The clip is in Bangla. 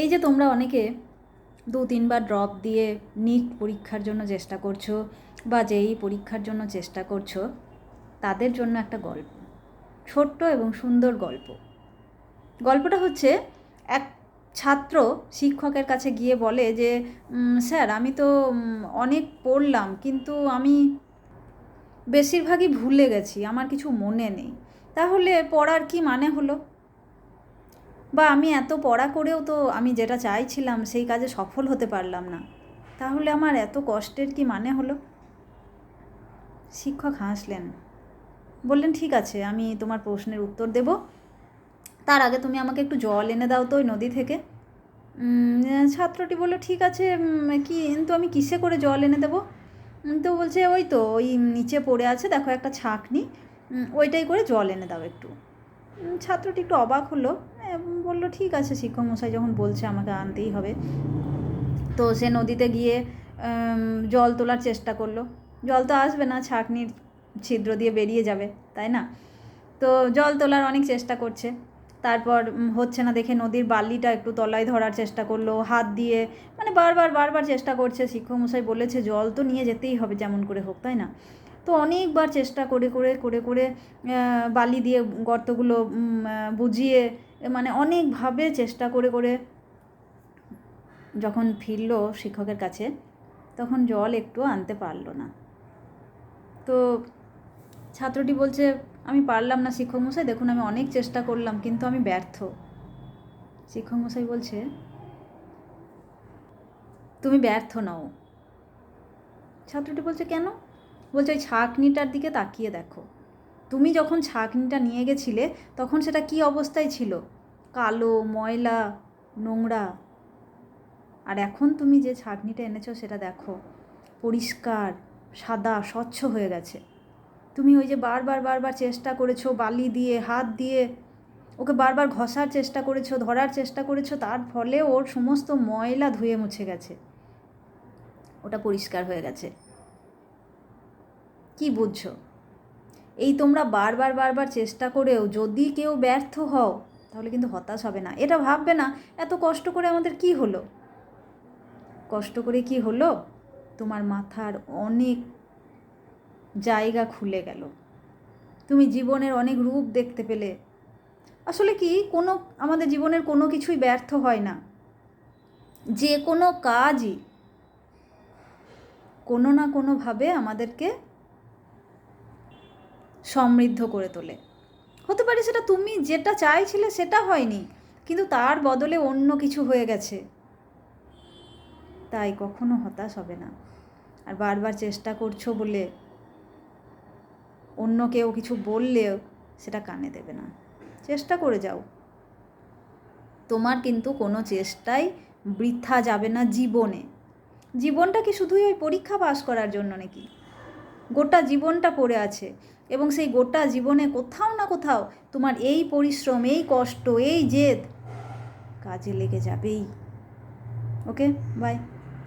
এই যে তোমরা অনেকে দু তিনবার ড্রপ দিয়ে নিট পরীক্ষার জন্য চেষ্টা করছ বা যেই পরীক্ষার জন্য চেষ্টা করছ, তাদের জন্য একটা গল্প, ছোট্ট এবং সুন্দর গল্প। গল্পটা হচ্ছে এক ছাত্র শিক্ষকের কাছে গিয়ে বলে যে স্যার আমি তো অনেক পড়লাম, কিন্তু আমি বেশিরভাগই ভুলে গেছি, আমার কিছু মনে নেই। তাহলে পড়ার কি মানে হলো? বা আমি এত পড়া করেও তো আমি যেটা চাইছিলাম সেই কাজে সফল হতে পারলাম না। তাহলে আমার এত কষ্টের কি মানে হলো? শিক্ষক হাসলেন। বললেন, ঠিক আছে, আমি তোমার প্রশ্নের উত্তর দেব। তার আগে তুমি আমাকে একটু জল এনে দাও তো ওই নদী থেকে। ছাত্রটি বলল, ঠিক আছে কি কিন্তু আমি কিসে করে জল এনে দেবো? তো বলছে, ওই তো, ওই নিচে পড়ে আছে, দেখো একটা ছাঁকনি। ওইটাই করে জল এনে দাও একটু। ছাত্রটি একটু অবাক হলো। বলল, ঠিক আছে শিক্ষক মশাই যখন বলছে আমাকে আনতেই হবে। তো সে নদীতে গিয়ে জল তোলার চেষ্টা করল। জল তো আসবে না, ছাঁকনির ছিদ্র দিয়ে বেরিয়ে যাবে, তাই না? তো জল তোলার অনেক চেষ্টা করছে। তারপর হচ্ছে না, দেখে নদীর বালিটা একটু তলায় ধরার চেষ্টা করল, হাত দিয়ে মানে বারবার বারবার চেষ্টা করছে। শিক্ষক মশাই বলেছে, জল তো নিয়ে যেতেই হবে, যেমন করে হোক, তাই না? তো অনেকবার চেষ্টা করে করে করে করে বালি দিয়ে গর্তগুলো বুঝিয়ে মানে অনেকভাবে চেষ্টা করে করে যখন ফিরলো শিক্ষকের কাছে, তখন জল একটু আনতে পারল না। তো ছাত্রটি বলছে, আমি পারলাম না শিক্ষক মশাই দেখুন আমি অনেক চেষ্টা করলাম, কিন্তু আমি ব্যর্থ। শিক্ষক মশাই বলছে, তুমি ব্যর্থ নও। ছাত্রটি বলছে, কেন? বলছে, ওই ছাঁকনিটার দিকে তাকিয়ে দেখো। তুমি যখন ছাঁকনিটা নিয়ে গেছিলে, তখন সেটা কি অবস্থায় ছিল? কালো, ময়লা, নোংরা? আর এখন তুমি যে ছাঁকনিটা এনেছো, সেটা দেখো, পরিষ্কার, সাদা, স্বচ্ছ হয়ে গেছে। তুমি ওই যে বারবার বারবার চেষ্টা করেছ, বালি দিয়ে, হাত দিয়ে, ওকে বারবার ঘষার চেষ্টা করেছ, ধরার চেষ্টা করেছ, তার ফলে ওর সমস্ত ময়লা ধুয়ে মুছে গেছে। ওটা পরিষ্কার হয়ে গেছে। কি বুঝছ? এই তোমরা বারবার বারবার চেষ্টা করেও যদি কেউ ব্যর্থ হও, তাহলে কিন্তু হতাশ হবে না। এটা ভাববে না, এত কষ্ট করে আমাদের কি হলো? কষ্ট করে কি হলো? তোমার মাথার অনেক জায়গা খুলে গেল। তুমি জীবনের অনেক রূপ দেখতে পেলে। আসলে কি, কোনো, আমাদের জীবনের কোনো কিছুই ব্যর্থ হয় না। যে কোনো কাজই কোনো না কোনোভাবে আমাদেরকে সমৃদ্ধ করে তোলে। হতে পারে সেটা তুমি যেটা চাইছিলে সেটা হয়নি, কিন্তু তার বদলে অন্য কিছু হয়ে গেছে। তাই কখনো হতাশ হবে না। আর বারবার চেষ্টা করছ বলে অন্য কেউ কিছু বললেও সেটা কানে দেবে না। চেষ্টা করে যাও। তোমার কিন্তু কোনো চেষ্টাই বৃথা যাবে না জীবনে। জীবনটা কি শুধুই ওই পরীক্ষা পাস করার জন্য নাকি? গোটা জীবনটা পড়ে আছে। এবং সেই গোটা জীবনে কোথাও না কোথাও তোমার এই পরিশ্রম, এই কষ্ট, এই জেদ কাজে লেগে যাবেই। Okay bye